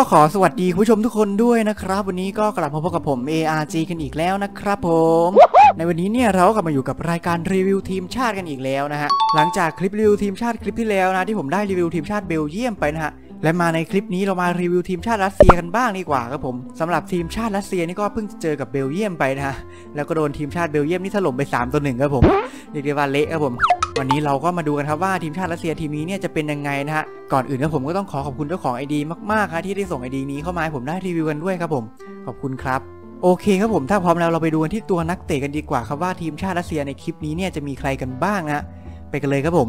ก็ขอสวัสดีคุณผู้ชมทุกคนด้วยนะครับ วันนี้ก็กลับมาพบกับผม ARG กันอีกแล้วนะครับผม ในวันนี้เนี่ยเรากลับมาอยู่กับรายการรีวิวทีมชาติกันอีกแล้วนะฮะหลังจากคลิปรีวิวทีมชาติคลิปที่แล้วนะที่ผมได้รีวิวทีมชาติเบลเยียมไปนะฮะ และมาในคลิปนี้เรามารีวิวทีมชาติรัสเซียกันบ้างดีกว่าครับผมสำหรับทีมชาติรัสเซียนี่ก็เพิ่งเจอกับเบลเยียมไปนะฮะแล้วก็โดนทีมชาติเบลเยียมนี่ถล่มไป3ต่อ1ครับผมเรียกได้ว่าเละครับผม วันนี้เราก็มาดูกันครับว่าทีมชาติรัสเซียทีมนี้เนี่ยจะเป็นยังไงนะฮะก่อนอื่นนะผมก็ต้องขอขอบคุณเจ้าของไอดีมากๆครับที่ได้ส่งไอดีนี้เข้ามาให้ผมได้รีวิวกันด้วยครับผมขอบคุณครับโอเคครับผมถ้าพร้อมแล้วเราไปดูกันที่ตัวนักเตะกันดีกว่าครับว่าทีมชาติรัสเซียในคลิปนี้เนี่ยจะมีใครกันบ้างนะไปกันเลยครับผม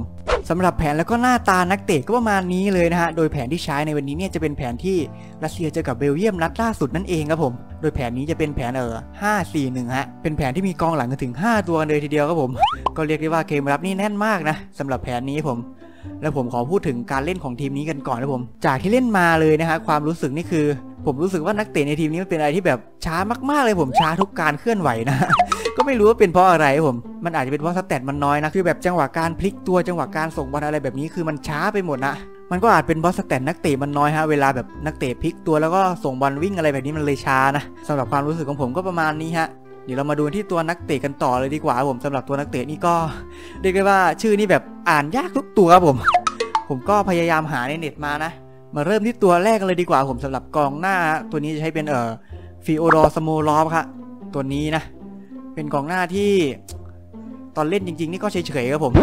สำหรับแผนแล้วก็หน้าตานักเตะก็ประมาณนี้เลยนะฮะ โดยแผนที่ใช้ในวันนี้เนี่ยจะเป็นแผนที่รัสเซียเจอกับเบลเยียมนัดล่าสุดนั่นเองครับผม โดยแผนนี้จะเป็นแผนเออ5 4 1ฮะ เป็นแผนที่มีกองหลังกันถึง 5 ตัวเลยทีเดียวครับผม ก็เรียกได้ว่าเกมรับนี่แน่นมากนะสำหรับแผนนี้ผม แล้วผมขอพูดถึงการเล่นของทีมนี้กันก่อนนะผม จากที่เล่นมาเลยนะฮะความรู้สึกนี่คือ ผมรู้สึกว่านักเตะในทีมนี้มันเป็นอะไรที่แบบช้ามากๆเลยผมช้าทุกการเคลื่อนไหวนะ ก็ไม่รู้ว่าเป็นเพราะอะไรผม มันอาจจะเป็นเพราะสเตตมันน้อยนะ คือแบบจังหวะการพลิกตัวจังหวะการส่งบอลอะไรแบบนี้คือมันช้าไปหมดนะ มันก็อาจเป็นเพราะสเตตนักเตะมันน้อยฮะ เวลาแบบนักเตะพลิกตัวแล้วก็ส่งบอลวิ่งอะไรแบบนี้มันเลยช้านะสำหรับความรู้สึกของผมก็ประมาณนี้ฮะ เดี๋ยวเรามาดูที่ตัวนักเตะกันต่อเลยดีกว่าผมสำหรับตัวนักเตะนี่ก็เรียกได้ว่าชื่อนี่แบบอ่านยากทุกตัวครับผม ผมก็พยายามหาในเน็ตมานะ มาเริ่มที่ตัวแรกเลยดีกว่าผมสำหรับกองหน้า ตัวนี้จะใช้เป็นเอ่อฟิโอดอร์สโมลอฟครับตัวนี้นะ เป็นกองหน้าที่ตอนเล่นจริง ๆ นี่ก็เฉยๆครับผม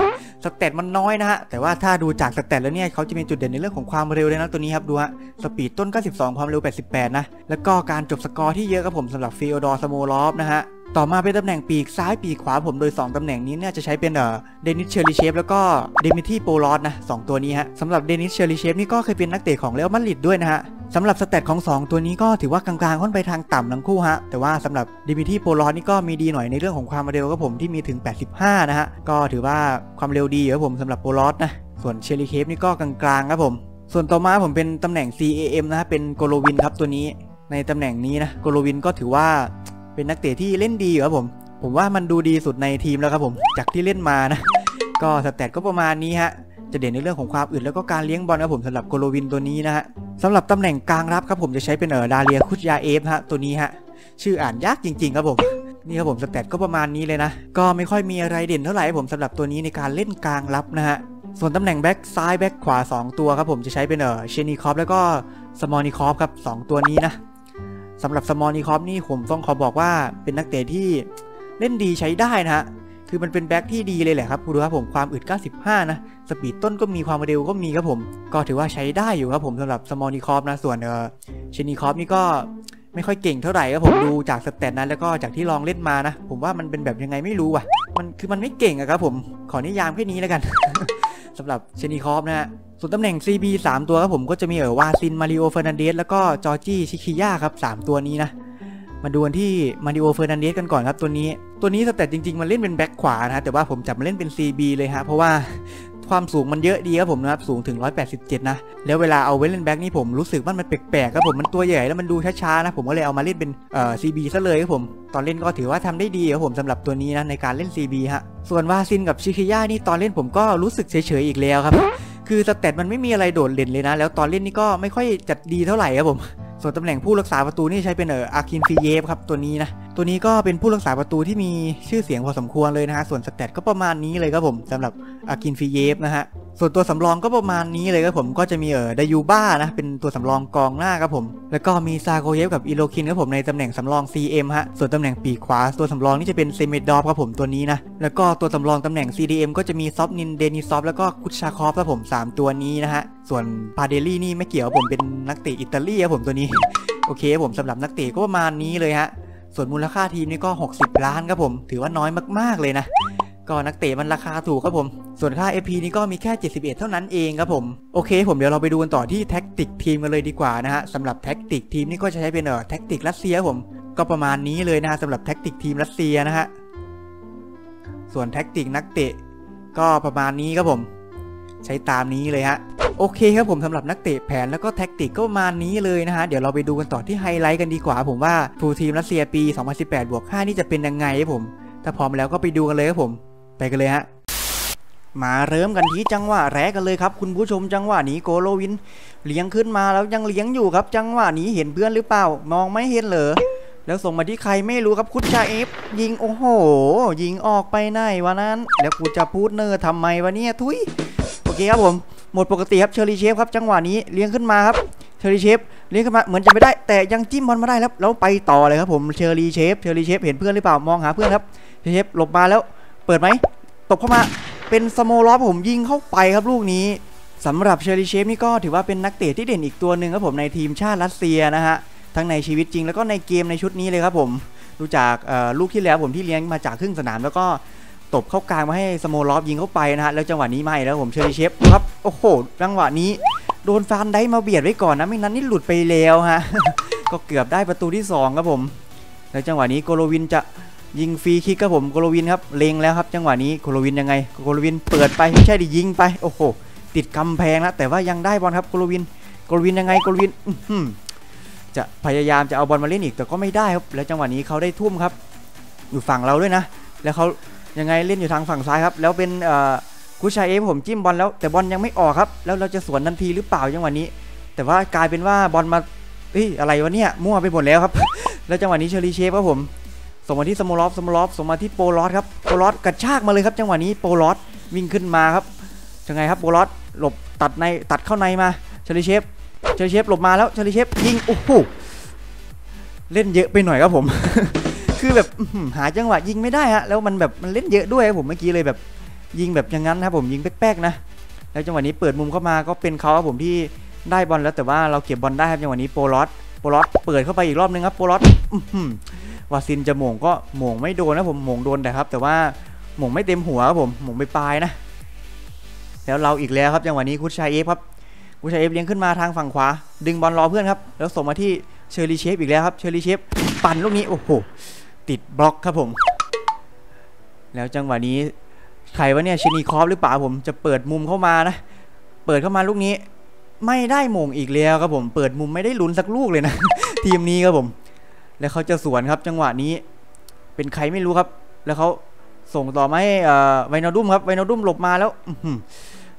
สเตตมันน้อยนะฮะแต่ว่าถ้าดูจากสเตตแล้วเนี่ยเขาจะมีจุดเด่นในเรื่องของความเร็วเลยนะตัวนี้ครับดูฮะสปีดต้น 92 ความเร็ว 88 นะ แล้วก็การจบสกอร์ที่เยอะครับผมสำหรับฟิโอดอร์สโมลอฟนะฮะ ต่อมาเป็นตำแหน่งปีกซ้ายปีกขวาผมโดย 2 ตำแหน่งนี้เนี่ยจะใช้เป็นเอ่อเดนิสเชอริเชฟแล้วก็เดมิทีโปลอสนะสองตัวนี้ฮะสำหรับเดนิสเชอริเชฟนี่ก็เคยเป็นนักเตะของเรอัลมาดริดด้วยนะฮะสำหรับสเตตของ 2 ตัวนี้ก็ถือว่ากลางๆค่อนไปทางต่ำทั้งคู่ฮะ แต่ว่าสำหรับเดมิทีโปลอสนี่ก็มีดีหน่อยในเรื่องของความเร็วครับผมที่มีถึง 85 นะฮะ ก็ถือว่าความเร็วดีครับผมสำหรับโปลอสนะ ส่วนเชอริเชฟนี่ก็กลางๆครับผม ส่วนต่อมาผมเป็นตำแหน่ง CAM นะฮะเป็นโกโลวินครับตัวนี้ในตำแหน่งนี้นะโกโลวินก็ถือว่า เป็นนักเตะที่เล่นดีครับผม ผมว่ามันดูดีสุดในทีมแล้วครับผม จากที่เล่นมานะ ก็สแตทก็ประมาณนี้ฮะ จะเด่นในเรื่องของความอึดแล้วก็การเลี้ยงบอลครับผมสำหรับโกโลวินตัวนี้นะฮะสำหรับตำแหน่งกลางรับครับผมจะใช้เป็นเออดาเลียคุชยาเอฟฮะตัวนี้ฮะ ชื่ออ่านยากจริง ๆ ครับผมนี่ครับผมสแตทก็ประมาณนี้เลยนะ ก็ไม่ค่อยมีอะไรเด่นเท่าไหร่ครับผมสำหรับตัวนี้ในการเล่นกลางรับนะฮะ ส่วนตำแหน่งแบ็กซ้ายแบ็กขวา 2 ตัวครับผมจะใช้เป็นเออเชนีคอฟแล้วก็สมอนิคอฟครับสองตัวนี้นะ สำหรับสมอลนิคอฟนี่ผมต้องขอบอกว่าเป็นนักเตะที่เล่นดีใช้ได้นะฮะ คือมันเป็นแบ็คที่ดีเลยแหละครับดูครับผมความอึด 95 นะ สปีดต้นก็มีความเร็วก็มีครับผม ก็ถือว่าใช้ได้อยู่ครับผมสำหรับสมอลนิคอฟนะ ส่วนเออชนีคอฟนี่ก็ไม่ค่อยเก่งเท่าไหร่ครับผมดูจากสเตตนั้นแล้วก็จากที่ลองเล่นมานะ ผมว่ามันเป็นแบบยังไงไม่รู้ว่ะ มันคือมันไม่เก่งอะครับผม ขอนิยามแค่นี้แล้วกัน สำหรับเชนีคอฟนะฮะ ส่วนตำแหน่ง CB 3 ตัวครับผมก็จะมีเออวาซิน มาริโอเฟอร์นันเดสแล้วก็จอร์จี้ชิคิย่าครับ 3 ตัวนี้นะ มาดูกันที่มาริโอเฟอร์นันเดสกันก่อนครับตัวนี้ ตัวนี้สเตตจริง ๆ มันเล่นเป็นแบ็คขวานะฮะแต่ว่าผมจับมาเล่นเป็น CB เลยฮะเพราะว่า ความสูงมันเยอะดีครับผมนะครับสูงถึง 187 นะ แล้วเวลาเอาเวลเลนแบ็กนี่ผมรู้สึกว่ามันแปลกๆครับผมมันตัวใหญ่แล้วมันดูช้าๆนะผมก็เลยเอามาเล่นเป็นเอ่อซีบีซะเลยครับผมตอนเล่นก็ถือว่าทำได้ดีครับผมสำหรับตัวนี้นะในการเล่น CB ฮะส่วนวาซินกับชิคิย่านี่ตอนเล่นผมก็รู้สึกเฉยๆอีกแล้วครับ คือสเตตมันไม่มีอะไรโดดเด่นเลยนะ แล้วตอนเล่นนี่ก็ไม่ค่อยจัดดีเท่าไหร่ครับผม ส่วนตำแหน่งผู้รักษาประตูนี่ใช้เป็นเอออาคินฟีเยฟครับตัวนี้นะ ตัวนี้ก็เป็นผู้รักษาประตูที่มีชื่อเสียงพอสมควรเลยนะฮะ ส่วนสเตตก็ประมาณนี้เลยครับผมสำหรับอาคินฟีเยฟนะฮะ ส่วนตัวสำรองก็ประมาณนี้เลยครับผมก็จะมีเออไดยูบ้านะเป็นตัวสำรองกองหน้าครับผม แล้วก็มีซาโกเยฟกับอีโลคินครับผมในตำแหน่งสำรอง CM ฮะส่วนตำแหน่งปีกขวา ตัวสำรองนี่จะเป็นเซเมดอฟครับผมตัวนี้นะแล้วก็ตัวสำรองตำแหน่ง CDM ก็จะมีซอฟนินเดนิซอฟแล้วก็คุชชาคอฟครับผมสามตัวนี้นะฮะส่วนพาเดลี่นี่ไม่เกี่ยวผมเป็นนักเตะอิตาลีครับผมตัวนี้โอเคครับผมสำหรับนักเตะก็ประมาณนี้เลยฮะส่วนมูลค่าทีมนี่ก็ 60 ล้านครับผม ถือว่าน้อยมากๆเลยนะ ก็นักเตะมันราคาถูกครับผม ส่วนค่า FP นี่ก็มีแค่ 71 เท่านั้นเองครับผม โอเค ผมเดี๋ยวเราไปดูกันต่อที่แท็กติกทีมกันเลยดีกว่านะฮะสำหรับแท็กติกทีมนี่ก็จะใช้เป็นเอ่อแท็กติกรัสเซียผม ก็ประมาณนี้เลยนะฮะสำหรับแท็กติกทีมรัสเซียนะฮะ ส่วนแท็กติกนักเตะ ก็ประมาณนี้ครับผม ใช้ตามนี้เลยฮะ โอเคครับผมสำหรับนักเตะแผนแล้วก็แท็กติกก็ประมาณนี้เลยนะฮะ เดี๋ยวเราไปดูกันต่อที่ไฮไลท์กันดีกว่า ผมว่าฟูลทีมรัสเซียปี 2018บวก5นี่จะเป็นยังไงครับผม ถ้าพร้อมแล้วก็ไปดูกันเลยครับผม ไปกันเลยฮะ มาเริ่มกันที่จังหวะแรกกันเลยครับ คุณผู้ชมจังหวะนี้โกโลวินเลี้ยงขึ้นมาแล้วยังเลี้ยงอยู่ครับ จังหวะนี้เห็นเพื่อนหรือเปล่า มองไม่เห็นเหรอแล้วส่งมาที่ใครไม่รู้ครับคุชชาเอฟยิงโอ้โห ยิงออกไปไหนวะนั้น แล้วกูจะพูดเนอร์ทำไมวะเนี่ยทุยโอเคครับผม หมดปกติครับเชอรี่เชฟครับจังหวะนี้เลี้ยงขึ้นมาครับเชอรี่เชฟเลี้ยงขึ้นมาเหมือนจะไม่ได้แต่ยังจิ้มบอลมาได้แล้วแล้วไปต่อเลยครับผมเชอรี่เชฟเชอรี่เชฟเห็นเพื่อนหรือเปล่ามองหาเพื่อนครับเชอรี่เชฟหลบมาแล้ว เปิดไหมตบเข้ามาเป็นสโมลอฟผมยิงเข้าไปครับลูกนี้สำหรับเชอรี่เชฟนี่ก็ถือว่าเป็นนักเตะที่เด่นอีกตัวหนึ่งครับผมในทีมชาติรัสเซียนะฮะทั้งในชีวิตจริงแล้วก็ในเกมในชุดนี้เลยครับผมดูจากลูกที่แล้วผมที่เลี้ยงมาจากครึ่งสนามแล้วก็ตบเข้ากลางมาให้สโมลอฟยิงเข้าไปนะฮะแล้วจังหวะนี้ไม่แล้วผมเชอรี่เชฟครับโอ้โหจังหวะนี้โดนฟานได้มาเบียดไว้ก่อนนะไม่นั้นนี่หลุดไปแล้วฮะก็เกือบได้ประตูที่2ครับผมแล้วจังหวะนี้โกโลวินจะ ยิงฟรีคิกครับผมโกโลวินครับเลงแล้วครับจังหวะนี้โกโลวินยังไงโกโลวินเปิดไปไม่ใช่ดิยิงไปโอ้โหติดกำแพงแล้วแต่ว่ายังได้บอลครับโกโลวินโกโลวินยังไงโกโลวินจะพยายามจะเอาบอลมาเล่นอีกแต่ก็ไม่ได้ครับแล้วจังหวะนี้เขาได้ทุ่มครับ อยู่ฝั่งเราด้วยนะ แล้วเขายังไงเล่นอยู่ทางฝั่งซ้ายครับ แล้วเป็นกุชาเอฟผมจิ้มบอลแล้วแต่บอลยังไม่ออกครับ แล้วเราจะสวนทันทีหรือเปล่าจังหวะนี้ แต่ว่ากลายเป็นว่าบอลมาเฮ้ยอะไรวะเนี่ยมั่วไปหมดแล้วครับ แล้วจังหวะนี้เชอรี่เชฟครับผม ส่งมาที่สโมลอฟสโมลอฟส่งมาที่โปลอสครับโปลอสกระชากมาเลยครับ จังหวะนี้โปลอสวิ่งขึ้นมาครับยังไงครับโปลอสหลบตัดในตัดเข้าในมาเชอรีเชฟเชอรีเชฟหลบมาแล้วเชอรีเชฟยิงโอ้โหเล่นเยอะไปหน่อยครับผม คือแบบหาจังหวะยิงไม่ได้ฮะแล้วมันแบบมันเล่นเยอะด้วยครับผมเมื่อกี้เลยแบบยิงแบบอย่างนั้นครับผมยิงแป๊กๆนะแล้วจังหวะนี้เปิดมุมเข้ามาก็เป็นเขาครับผมที่ได้บอลแล้วแต่ว่าเราเก็บบอลได้ครับจังหวะนี้โปลอสโปลอสเปิดเข้าไปอีกรอบนึงครับโปลอส วาซินจะหม่งก็หม่งไม่โดนนะผมหม่งโดนแต่ครับ แต่ว่าหม่งไม่เต็มหัวครับผมหม่งไปปลายนะ แล้วเราอีกแล้วครับจังหวะนี้คุชชัยเอฟครับคุชชัยเอฟเลี้ยงขึ้นมาทางฝั่งขวา ดึงบอลรอเพื่อนครับ แล้วส่งมาที่เชอร์รี่เชฟอีกแล้วครับเชอร์รี่เชฟปั่นลูกนี้โอ้โหติดบล็อกครับผม แล้วจังหวะนี้ใครวะเนี่ยชินีคอฟหรือเปล่าผมจะเปิดมุมเข้ามานะ เปิดเข้ามาลูกนี้ ไม่ได้มงอีกแล้วครับผม เปิดมุมไม่ได้ลุ้นสักลูกเลยนะ ทีมนี้ครับผม แล้วเขาจะสวนครับจังหวะนี้ เป็นใครไม่รู้ครับ แล้วเขาส่งต่อมาให้ไวนาดุมครับไวนาดุมหลบมาแล้ว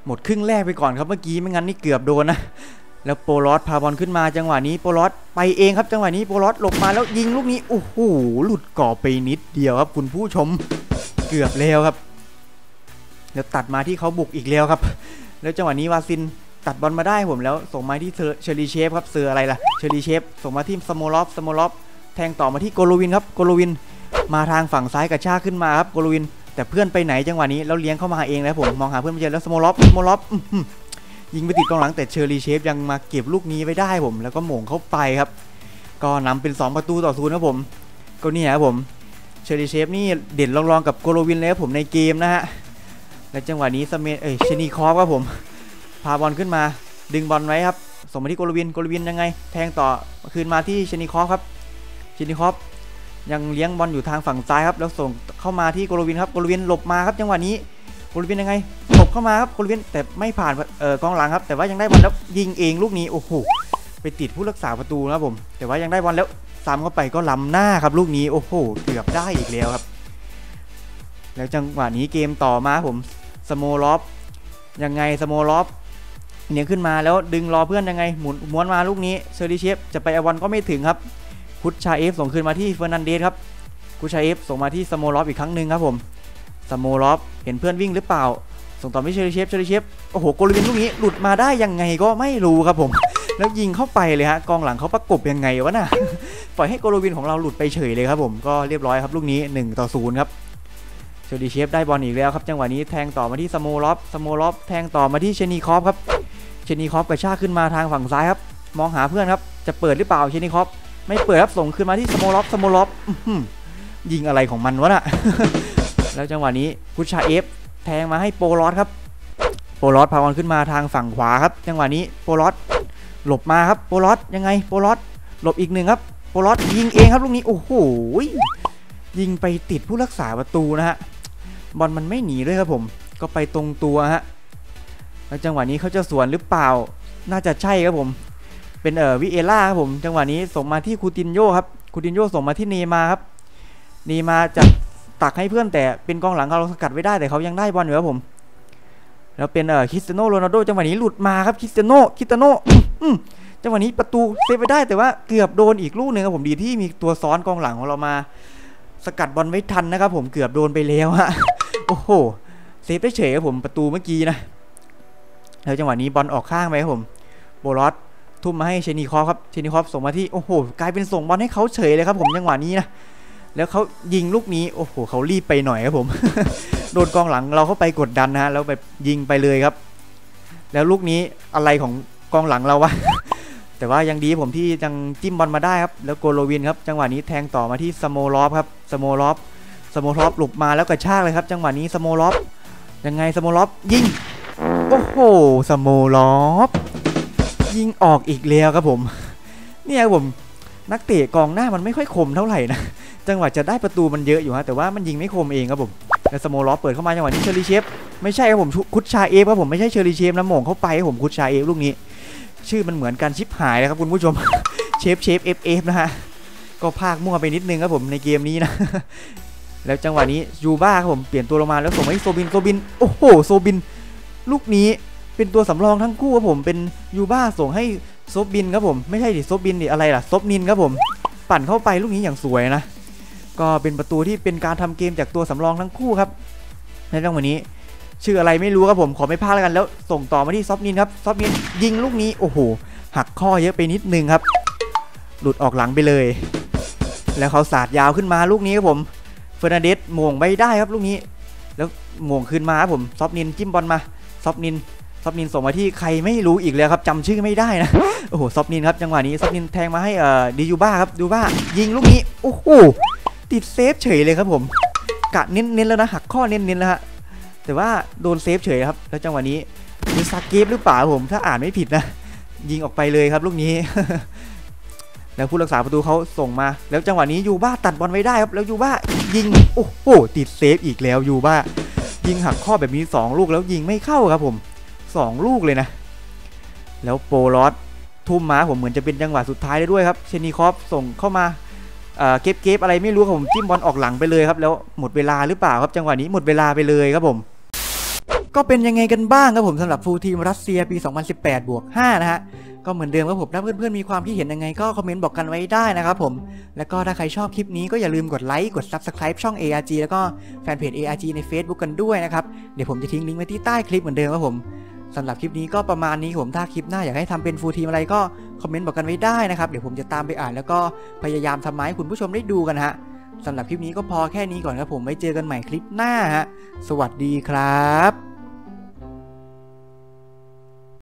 หมดครึ่งแรกไปก่อนครับเมื่อกี้ไม่งั้นนี่เกือบโดนนะแล้วโปลอสพาบอลขึ้นมาจังหวะนี้โปลอสไปเองครับจังหวะนี้โปลอสหลบมาแล้วยิงลูกนี้โอ้โหหลุดก่อไปนิดเดียวครับ คุณผู้ชมเกือบแล้วครับแล้วตัดมาที่เขาบุกอีกแล้วครับ แล้วจังหวะนี้วาซินตัดบอลมาได้ผมแล้วส่งมาที่เชอรีเชฟครับเสืออะไรล่ะเชอรีเชฟส่งมาที่สโมลอฟสโมลอฟ แทงต่อมาที่โกโลวินครับโกโลวิน มาทางฝั่งซ้ายกระชากขึ้นมาครับโกโลวิน แต่เพื่อนไปไหนจังหวะนี้แล้วเลี้ยงเข้ามาเองแล้วผมมองหาเพื่อนไม่เจอแล้วสโมลอฟสโมลอฟยิงไปติดกองหลังแต่เชอร์รีเชฟยังมาเก็บลูกนี้ไว้ได้ผม แล้วก็หม่งเข้าไปครับ ก็นำเป็น 2 ประตูต่อศูนย์ครับผม ก็นี่ครับผมเชอร์รีเชฟนี่เด่นรองๆกับโกโลวินเลยครับผมในเกมนะฮะและจังหวะนี้สเมเอ้ยชนีคอฟครับผม พาบอลขึ้นมาดึงบอลไว้ครับส่งมาที่โกโลวินโกโลวินยังไง แทงต่อคืนมาที่ชนีคอฟครับ ชนีคอฟยังเลี้ยงบอลอยู่ทางฝั่งซ้ายครับแล้วส่งเข้ามาที่โกลวินครับโกลวินหลบมาครับจังหวะนี้โกลวินยังไงตบเข้ามาครับโกลวินแต่ไม่ผ่านเอ่อกองหลังครับ แต่ว่ายังได้บอลแล้วยิงเองลูกนี้โอ้โหไปติดผู้รักษาประตูนะครับผม แต่ว่ายังได้บอลแล้วซ้ำเข้าไปก็ล้ำหน้าครับลูกนี้โอ้โหเกือบได้อีกแล้วครับ แล้วจังหวะนี้เกมต่อมาผมสโมลอฟยังไงสโมลอฟเนี่ยขึ้นมาแล้วดึงรอเพื่อนยังไงหมุนม้วนมาลูกนี้เซอร์ดิเชฟจะไปอวันก็ไม่ถึงครับ คุชชาเอฟส่งคืนมาที่เฟอร์นันเดสครับคุชชาเอฟส่งมาที่สโมลอฟอีกครั้งหนึ่งครับผมสโมลอฟเห็นเพื่อนวิ่งหรือเปล่า ส่งต่อไม่เชอริเชฟเชอริเชฟโอ้โหโกลวินลูกนี้หลุดมาได้ยังไงก็ไม่รู้ครับผม แล้วยิงเข้าไปเลยฮะกองหลังเขาประกบยังไงวะน่ะปล่อยให้โกลวินของเราหลุดไปเฉยเลยครับผมก็เรียบร้อยครับลูกนี้1ต่อ0ครับเชอริเชฟได้บอลอีกแล้วครับจังหวะนี้แทงต่อมาที่สโมลอฟสโมลอฟแทงต่อมาที่เชนีคอฟครับเชนีคอฟกระชากขึ้นมาทางฝั่งซ้ายครับมองหาเพื่อนครับจะเปิดหรือเปล่าเชนีคอฟ ไม่เปิดรับส่งขึ้นมาที่สโมล็อฟสโมล็อฟยิงอะไรของมันวะน่ะ แล้วจังหวะนี้พุชาเอฟแทงมาให้โปลอสครับ โปลอสพาบอลขึ้นมาทางฝั่งขวาครับ จังหวะนี้โปลอสหลบมาครับโปลอสยังไงโปลอสหลบอีกหนึ่งครับโปลอสยิงเองครับลูกนี้โอ้โหยิงไปติดผู้รักษาประตูนะฮะบอลมันไม่หนีด้วยครับผม ก็ไปตรงตัวฮะแล้วจังหวะนี้เขาจะสวนหรือเปล่า น่าจะใช่ครับผม เป็นเอ่อวิเอล่าครับผมจังหวะนี้ส่งมาที่คูตินโยครับคูตินโยส่งมาที่เนมาครับเนมาจะตักให้เพื่อนแต่เป็นกองหลังเราสกัดไว้ได้แต่เขายังได้บอลอยู่ครับผม แล้วเป็นเอ่อคริสเตียโนโรนัลโดจังหวะนี้หลุดมาครับคริสเตียโนคริสเตียโนจังหวะนี้ประตูเซฟไปได้แต่ว่าเกือบโดนอีกลูกหนึ่งครับผมดีที่มีตัวซ้อนกองหลังของเรามา สกัดบอลไว้ทันนะครับผมเกือบโดนไปแล้วฮะโอ้โหเซฟได้เฉยครับผมประตูเมื่อกี้นะแล้วจังหวะนี้บอลออกข้างไปครับผมโบลอส ทุ่มมาให้เชนีคอฟครับเชนีคอฟส่งมาที่โอ้โหกลายเป็นส่งบอลให้เขาเฉยเลยครับ ผมจังหวะนี้นะแล้วเขายิงลูกนี้โอ้โหเขารีบไปหน่อยครับผม โดนกองหลังเราเข้าไปกดดันนะฮะแล้วแบบยิงไปเลยครับ แล้วลูกนี้อะไรของกองหลังเราวะแต่ว่ายังดีผมที่ยังจิ้มบอลมาได้ครับ แล้วโกโลวินครับ จังหวะนี้แทงต่อมาที่สโมลอฟครับสโมลอฟสโมลอฟหลบมาแล้วกระชากเลยครับ จังหวะนี้สโมลอฟยังไงสโมลอฟยิงโอ้โหสโมลอฟ ยิงออกอีกแล้วครับผม เนี่ยผมนักเตะกองหน้ามันไม่ค่อยคมเท่าไหร่นะจังหวะจะได้ประตูมันเยอะอยู่ฮะแต่ว่ามันยิงไม่คมเองครับผมแล้วสโมลอฟเปิดเข้ามาจังหวะนี้เชอร์รีเชฟไม่ใช่ครับผมคุดชาเอฟครับผมไม่ใช่เชอร์รีเชฟนะหม่งเข้าไปผมคุดชาเอฟลูกนี้ ชื่อมันเหมือนกันชิปหายเลยครับคุณผู้ชมเชฟเชฟเอฟเอฟนะฮะก็พากมั่วไปนิดนึงครับผมในเกมนี้นะแล้วจังหวะนี้ยูบ้าครับผมเปลี่ยนตัวลงมาแล้วส่งให้โซบินโซบินโอ้โหโซบิน ลูกนี้ เป็นตัวสำรองทั้งคู่ครับผมเป็นยูบ้าส่งให้โซบินครับผมไม่ใช่ดิโซบินดิอะไรล่ะซบนินครับผม ปั่นเข้าไปลูกนี้อย่างสวยนะ ก็เป็นประตูที่เป็นการทำเกมจากตัวสำรองทั้งคู่ครับ ในจังวะนี้ ชื่ออะไรไม่รู้ครับผมขอไม่พลาดแล้วกันแล้ว ส่งต่อมาที่ซอฟนินครับซอฟนินยิงลูกนี้โอ้โหหักข้อเยอะไปนิดนึงครับ หลุดออกหลังไปเลย แล้วเขาสาดยาวขึ้นมาลูกนี้ครับผมเฟอร์นันเดสมงไม่ได้ครับลูกนี้ แล้วมงคืนมาครับผมซอฟนินจิ้มบอลมาซอฟนิน ซอฟนินส่งมาที่ใครไม่รู้อีกแล้วครับจำชื่อไม่ได้นะโอ้โหซอฟนินครับจังหวะนี้ซอฟนินแทงมาให้เอ่อดิยูบ้าครับดิยูบ้ายิงลูกนี้โอ้โหติดเซฟเฉยเลยครับผมกะเน้นๆแล้วนะหักข้อเน้นๆแล้วฮะแต่ว่าโดนเซฟเฉยครับแล้วจังหวะนี้มิซาเกฟหรือเปล่าผมถ้าอ่านไม่ผิดนะ ยิงออกไปเลยครับลูกนี้ แล้วผู้รักษาประตูเขาส่งมา แล้วจังหวะนี้ยูบ้าตัดบอลไว้ได้ครับ แล้วยูบ้ายิงโอ้โหติดเซฟอีกแล้วยูบ้ายิงหักข้อแบบนี้ 2 ลูกแล้วยิงไม่เข้าครับผม 2 ลูกเลยนะ แล้วโปลอสทุ่มมาผมเหมือนจะเป็นจังหวะสุดท้ายได้ด้วยครับ เชนีคอฟส่งเข้ามาเก็บเก็บอะไรไม่รู้ครับผมจิ้มบอลออกหลังไปเลยครับ แล้วหมดเวลาหรือเปล่าครับจังหวะนี้หมดเวลาไปเลยครับผม ก็เป็นยังไงกันบ้างครับผมสำหรับฟูลทีมรัสเซียปี 2018 บวก 5 นะฮะก็เหมือนเดิมครับผมถ้าเพื่อนๆมีความคิดเห็นยังไงก็คอมเมนต์บอกกันไว้ได้นะครับผม แล้วก็ถ้าใครชอบคลิปนี้ก็อย่าลืมกดไลค์กด Subscribe ช่อง ARG แล้วก็แฟนเพจ ARG ใน Facebook กันด้วยนะครับ เดี๋ยวผมจะทิ้งลิงก์ไว้ที่ใต้คลิปเหมือนเดิมครับผม สำหรับคลิปนี้ก็ประมาณนี้ผมถ้าคลิปหน้าอยากให้ทำเป็นฟูลทีมอะไรก็คอมเมนต์บอกกันไว้ได้นะครับเดี๋ยวผมจะตามไปอ่านแล้วก็พยายามทำมาให้คุณผู้ชมได้ดูกันฮะสำหรับคลิปนี้ก็พอแค่นี้ก่อนครับผมไว้เจอกันใหม่คลิปหน้าฮะสวัสดีครับ